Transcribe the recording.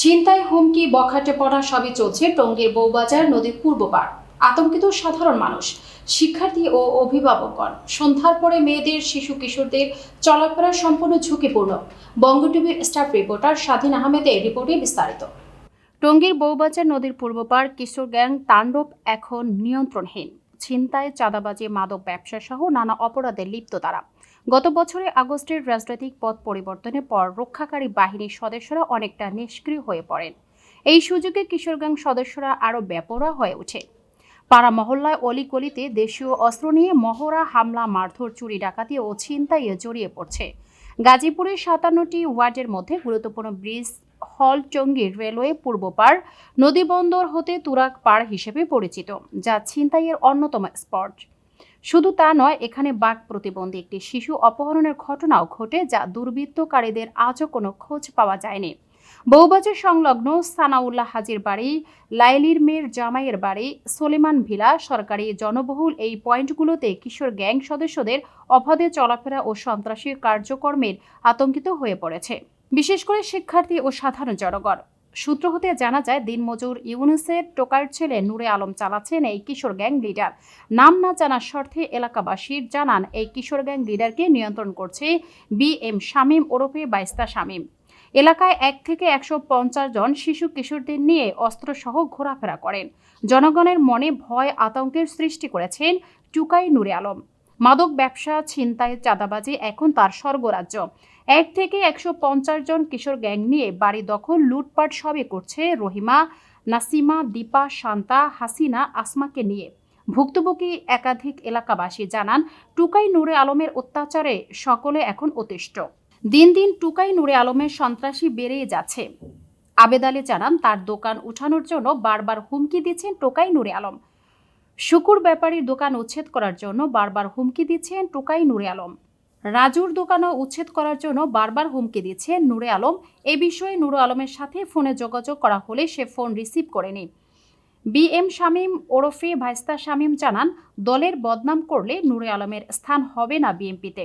ছিনতাই, হুমকি, বখাটে পড়া সবই চলছে টঙ্গীর বৌবাজার নদীর পূর্ব পার আতঙ্কিত সাধারণ মানুষ, শিক্ষার্থী ও অভিভাবকগণ। সন্ধ্যার পরে মেয়েদের, শিশু কিশোরদের চলাফেরা সম্পূর্ণ ঝুঁকিপূর্ণ। বঙ্গ টিভির স্টাফ রিপোর্টার স্বাধীন আহমেদের রিপোর্টে বিস্তারিত। টঙ্গীর বৌবাজার নদীর পূর্ব পার কিশোর গ্যাং তাণ্ডব এখন নিয়ন্ত্রণহীন। ছিনতাই, চাঁদাবাজি, মাদক ব্যবসা সহ নানা অপরাধে লিপ্ত তারা। গত বছরে আগস্টের রাজনৈতিক পথ পরিবর্তনের পর রক্ষাকারী বাহিনীর সদস্যরা অনেকটা নিষ্ক্রিয় হয়ে পড়েন। এই সুযোগে কিশোর গ্যাং সদস্যরা আরও বেপরোয়া হয়ে ওঠে। পাড়া মহল্লায় অলিগলিতে দেশীয় অস্ত্র নিয়ে মহড়া, হামলা, মারধর, চুরি, ডাকাতি ও ছিনতাইয়ে জড়িয়ে পড়ছে। গাজীপুরের সাতান্নটি ওয়ার্ডের মধ্যে গুরুত্বপূর্ণ ব্রিজ হল টঙ্গীর রেলওয়ে পূর্ব পার নদীবন্দর হতে তুরাক পাড় হিসেবে পরিচিত, যা ছিনতাইয়ের অন্যতম স্পট। শুধু তা নয়, এখানে বাঘ প্রতিবন্ধী একটি শিশু অপহরণের ঘটনাও ঘটে যা দুর্বৃত্তকারীদের আজও কোনো খোঁজ পাওয়া যায়নি। বৌবাজার সংলগ্ন সানাউল্লাহ হাজির বাড়ি, লাইলির মেয়ের জামাইয়ের বাড়ি, সোলেমান ভিলা সরকারি জনবহুল এই পয়েন্টগুলোতে কিশোর গ্যাং সদস্যদের অবাধে চলাফেরা ও সন্ত্রাসী কার্যকর্মের আতঙ্কিত হয়ে পড়েছে। বিশেষ করে শিক্ষার্থী ও সাধারণ জনগণ। সূত্র হতে জানা যায়, দিনমজুর ইউনুসের টোকার ছেলে নূরে আলম চালাচ্ছেন এই কিশোর গ্যাং লিডার। নাম না জানার স্বার্থে এলাকাবাসীর জানান, এই কিশোর গ্যাং লিডারকে নিয়ন্ত্রণ করছে বি এম শামীম ওরফে বাইস্তা শামীম। এলাকায় এক থেকে একশো পঞ্চাশ জন শিশু কিশোরদের নিয়ে অস্ত্রসহ ঘোরাফেরা করেন। জনগণের মনে ভয়, আতঙ্কের সৃষ্টি করেছেন টুকাই নূরে আলম। মাদক ব্যবসা, ছিনতাই, চাঁদাবাজি এখন তার স্বর্গরাজ্য। এক থেকে একশো পঞ্চাশ জন কিশোর গ্যাং নিয়ে বাড়ি দখল, লুটপাট সবে করছে রহিমা, নাসিমা, দীপা, শান্তা, হাসিনা, আসমাকে নিয়ে। ভুক্তভোগী একাধিক এলাকাবাসী জানান, টুকাই নূরে আলমের অত্যাচারে সকলে এখন অতিষ্ঠ। দিন দিন টুকাই নুরে আলমের সন্ত্রাসী বেড়েই যাচ্ছে। আবেদ আলী জানান, তার দোকান উঠানোর জন্য বারবার হুমকি দিচ্ছেন টোকাই নুরে আলম। শুকুর ব্যাপারীর দোকান উচ্ছেদ করার জন্য বারবার হুমকি দিচ্ছেন টোকাই নুরে আলম। রাজুর দোকানও উচ্ছেদ করার জন্য বারবার হুমকি দিচ্ছেন নুরে আলম। এ বিষয়ে নূরে আলমের সাথে ফোনে যোগাযোগ করা হলে সে ফোন রিসিভ করেনি বি এম শামীম ওরফে ভাইস্তা শামীম জানান, দলের বদনাম করলে নুরে আলমের স্থান হবে না বিএনপিতে